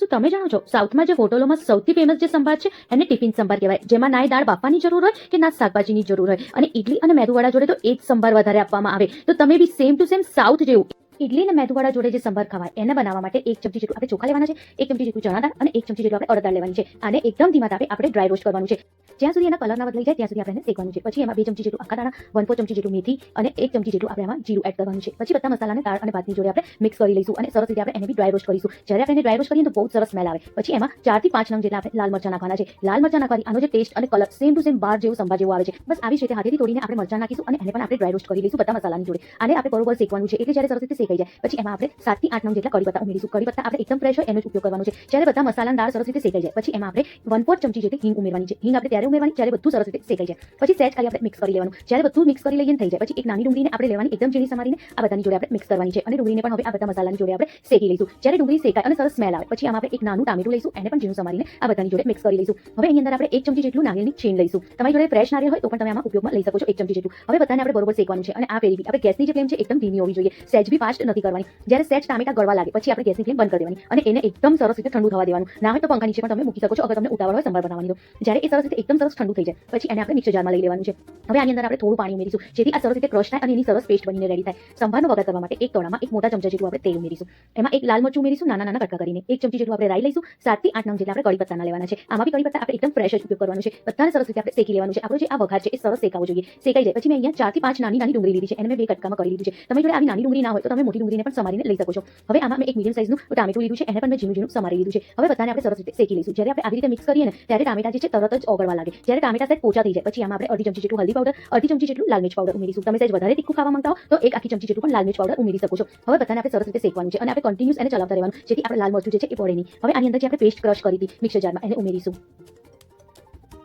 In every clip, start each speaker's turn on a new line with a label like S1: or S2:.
S1: શું તમે જાણો છો? સાઉથમાં જે હોટલોમાં સૌથી ફેમસ જે સંભાર છે, એને ટિફિન સંભાર કહેવાય. જેમાં નાય દાળ બાફવાની જરૂર હોય કે ના શાકભાજીની જરૂર હોય. અને ઇડલી અને મેદુવાડા જોડે તો એ જ સંભાર વધારે આપવામાં આવે. તો તમે બી સેમ ટુ સેમ સાઉથ જેવું ઇડલી અને મેદુવાડા જોડે જે સંભાર ખવાય, એને બનાવવા માટે એક ચમચી જેટલું આપણે ચોખા લેવાના છે, એક ચમચી જેટલું ચણા દાળ અને એક ચમચી જેટલું આપણે અડદ લેવાની છે. અને એકદમ ધીમા તાપે આપણે ડ્રાય રોસ્ટ કરવાનું છે. જ્યાં સુધી એના કલર ના બદલાઈ જાય, ત્યાં સુધી આપણે શેકવાનું છે. પછી એમાં બે ચમચી જેટલું આખા દાણા વન ફોર ચમચી જેટલું મેથી અને એક ચમચી જેટલું આપણે એમાં જીરું એડ કરવાનું છે. પછી બધા મસાલાને દાળ અને ભાતની જોડે આપણે મિક્સ કરી લઈશું અને સરસ રીતે આપણે એને બી ડ્રાય રોસ્ટ કરીશું. જ્યારે આપણે એને ડ્રાય રોસ્ટ કરીએ તો બહુ સરસ સ્મેલ આવે. પછી એમાં ચારથી પાંચ નંગ જેટલા આપણે લાલ મરચા નાખવાના છે. લાલ મરચા નાખવાથી આનો જે ટેસ્ટ અને કલર સેમ ટુ સેમ બાર જેવું સંભાર જેવું આવે છે. બસ આવી જ રીતે હાથેથી તોડીને આપણે મરચા નાખીશું અને એને પણ આપણે ડ્રાય રોસ્ટ કરી લઈશું બધા મસાલાની જોડે. અને આપણે બરોબર શેકવાનું છે. એટલે જ્યારે સરસ રીતે શેકાઈ જાય. પછી એમાં આપણે સાતથી આઠ નંગ જેટલા કડી ઉમેરીશું. કડી આપણે એકદમ ફ્રેશ હોય, એનો જ ઉપયોગ કરવાનો છે. જ્યારે બધા મસાલા દાળ સરસ રીતે શેકાઈ જાય, પછી એમાં આપણે વન ફોર ચમચી જેટલી હિંગ ઉમેરવાની છે. હિંગ આપણે ત્યારે ઉમેરવાની, જ્યારે બધું સરસ રીતે શેકાઈ જાય. પછી સેજ ખાલી આપણે મિક્સ કરી લેવાનું. જ્યારે બધું મિક્સ કરી લઈને થઈ જાય, પછી એક નાની ડુંગળીને આપણે લેવાની, એકદમ ઝીણી સમારીને આ બધાની જોડે આપણે મિક્સ કરવાની છે. અને ડુંગળીને પણ હવે આ બધા મસાલાની જોડે આપણે શેકી લઈશું. જ્યારે ડુંગળી શેકાય અને સરસ સ્મેલ આવે, પછી આમાં આપણે એક નાનું ટામેટું લઈશું, એને પણ ઝીણું સમારીને આ બધાની જોડે મિક્સ કરી લઈશું. હવે એની અંદર આપણે એક ચમચી જેટલું નારિયેળની છીણ લઈશું. તમારી જોડે ફ્રેશ નારિયેળ હોય તો પણ તમે આમાં ઉપયોગમાં લઈ શકો છો એક ચમચી જેટલું. હવે બધાને આપણે બરોબર શેકવાનું છે. અને આ પેરી આપણે ગેસની જે ફ્લેમ છે, એકદમ ધીમી હોવી જોઈએ. સેજ બી ફાસ્ટ નથી કરવાની. જ્યારે સેટ ટામેટા ગળવા લાગે, પછી આપણે ગેસની ફ્લેમ બંધ કરી દેવાની અને એને એકદમ સરસ રીતે ઠંડુ થવા દેવાનું. ના હોય તો પંખા નીચે પણ તમે મૂકી શકો છો, અગર તમને ઉતાવળ હોય સંભાર બનાવવાની તો. જ્યારે એ સરસ રીતે એકદમ સરસ ઠંડુ થઈ જાય, પછી એને આપણે મિક્સર જારમાં લઈ લેવાનું છે. હવે આની અંદર આપણે થોડું પાણી ઉમેરીશું, જેથી આ સરસ રીતે ક્રશ થાય અને એની સરસ પેસ્ટ બનીને રેડી થાય. સંભારનો વઘાર કરવા માટે એક તોડામાં એક મોટા ચમચા જેટલું આપણે તેલ ઉમેરીશું. એમાં એક લાલ મરચું ઉમેરીશું, નાના નાના કટકા કરીને. એક ચમચી જેટલું આપણે રાઈ લઈશું, સાતથી આઠ નંગ જેટલા આપણે કડી પત્તાના લેવાના છે. આમાં બી કડી પત્તા આપણે એકદમ ફ્રેશ જ ઉપયોગ કરવાનો છે. બધાને સરસ રીતે આપણે શેકી લેવાનું છે. આપણો જે આ વઘાર છે, એ સરસ શેકાવો જોઈએ. શેકાઈ જાય. પછી મેં અહીંયા ચારથી પાંચ નાની નાની ડુંગળી લીધી છે. એને મેં બે કટકામાં કરી લીધી છે. તમે જોડે આવી નાની ડુંગળી ના હોય તો તમે મોટી ડુંગળીને પણ સમારીને લઈ શકો છો. હવે આમાં મેં એક મીડિયમ સાઇઝનું ટામેટું લીધું છે, એને પણ મેં ઝીણું ઝીણું સમારી લીધું છે. હવે બધાને આપણે સરસ રીતે શેકી લઈશું. જ્યારે આપણે આવી રીતે મિક્સ કરીએ ને, ત્યારે ટામેટા જે છે તરત જ ઓગળવા લાગે. જ્યારે ટામેટા સેટ પોચા થઈ જાય, પછી આમાં આપણે અડધી ચમચી જેટલું હલ્દી પાવડર અડધી ચમચી જેટલું લાલ મિર્ચ પાવડર ઉમેરીશું. તમે સહેજ વધારે તીખું ખાવા માંગતા હો, તો એક આખી ચમચી જેટલું પણ લાલ મિર્ચ પાવડર ઉમેરી શકો છો. હવે બધાને આપણે સરસ રીતે શેકવાનું છે અને આપણે કન્ટિન્યુઅસ એને ચલાવતા રહેવાનું. જેથી આપણે લાલ મરચું જે છે એ પડે નહીં. હવે આની અંદર જે આપણે પેસ્ટ ક્રશ કરી હતી, મિક્સર જારમાં, એને ઉમેરીશું.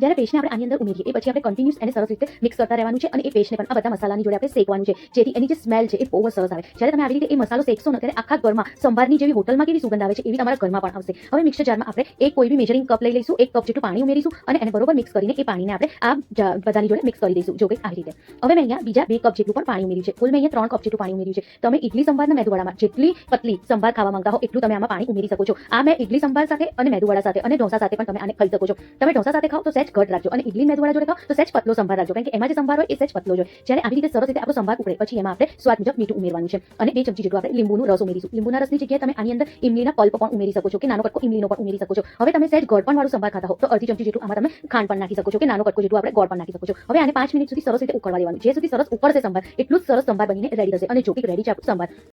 S1: જ્યારે પેસ્ટને આપણે આની અંદર ઉમેરીએ, એ પછી આપણે કન્ટિન્યુઅસ એને સરસ રીતે મિક્સ કરતા રહેવાનું છે અને એ પેસ્ટને પણ આ બધા મસાલાની જોડે આપણે શેકવાનું છે, જેથી એની જે સ્મેલ છે એ બહુ સરસ આવે. જ્યારે તમે આવી રીતે એ મસાલો શેકશો ને, ત્યારે આખા ઘરમાં, સંભારની જેવી હોટલમાં કેવી સુગંધ આવે છે એવી તમારા ઘરમાં પણ આવશે. હવે મિક્સર જારમાં આપણે એક કોઈ બી મેજરિંગ કપ લઈ લઈશું, એક કપ જેટલું પાણી ઉમેરીશું અને એને બરોબર મિક્સ કરીને એ પાણીને આપણે આ બધાની જોડે મિક્સ કરી દઈશું, જો કે આવી રીતે. હવે મેં અહીંયા બીજા બે કપ જેટલું પણ પાણી ઉમેર્યું છે. કુલ મેં અહીંયા ત્રણ કપ જેટલું પાણી ઉમેર્યું છે. તમે ઇડલી સંભારના મેદુવાડામાં જેટલી પતલી સંભાર ખાવા માંગતા હો, એટલું તમે આમાં પાણી ઉમેરી શકો છો. આ મેં ઇડલી સંભાર સાથે અને મેદુવાડા સાથે અને ઢોસા સાથે પણ તમે આને ખાઈ શકો છો. તમે ઢોસા સાથે ખાઓ તો સહેજ ઘટ રાખજો. અને ઇડલી મેદવાળા જોડે ખાવ તો સહેજ પતલો સંભાર રાખજો. કારણ કે એમાં જે સંભાર હોય એ સહેજ પતલો જોઈએ જ્યારે આવી રીતે સરસ રીતે આપણો સંભાર ઉકળે, પછી એમાં આપણે સ્વાદ મુજબ મીઠું ઉમેરવાનું છે. અને બે ચમચી જેટલું આપણે લીંબુનું રસ ઉમેરીશું. લીંબુના રસની જગ્યાએ તમે આની અંદર ઇમલીના પલ્પ પણ ઉમેરી શકો છો કે નાનો કટકો ઇમલીનો પણ ઉમેરી શકો છો. હવે તમે સહેજ ગોળ પણ વાળું સંભાર ખાતા હો તો અડધી ચમચી જેટલું આમાં તમે ખાંડ પણ નાખી શકો છો કે નાનો કટકો જેટલું આપણે ગોળ પણ નાખી શકો છો. હવે આને પાંચ મિનિટ સુધી સરસ રીતે ઉકળવા દેવાનું. જે સુધી સરસ ઉકળશે સંભાર, એટલું જ સરસ સંભાર બનીને રેડી થશે. અને જો કે રેડી છે આપણું સંભાર.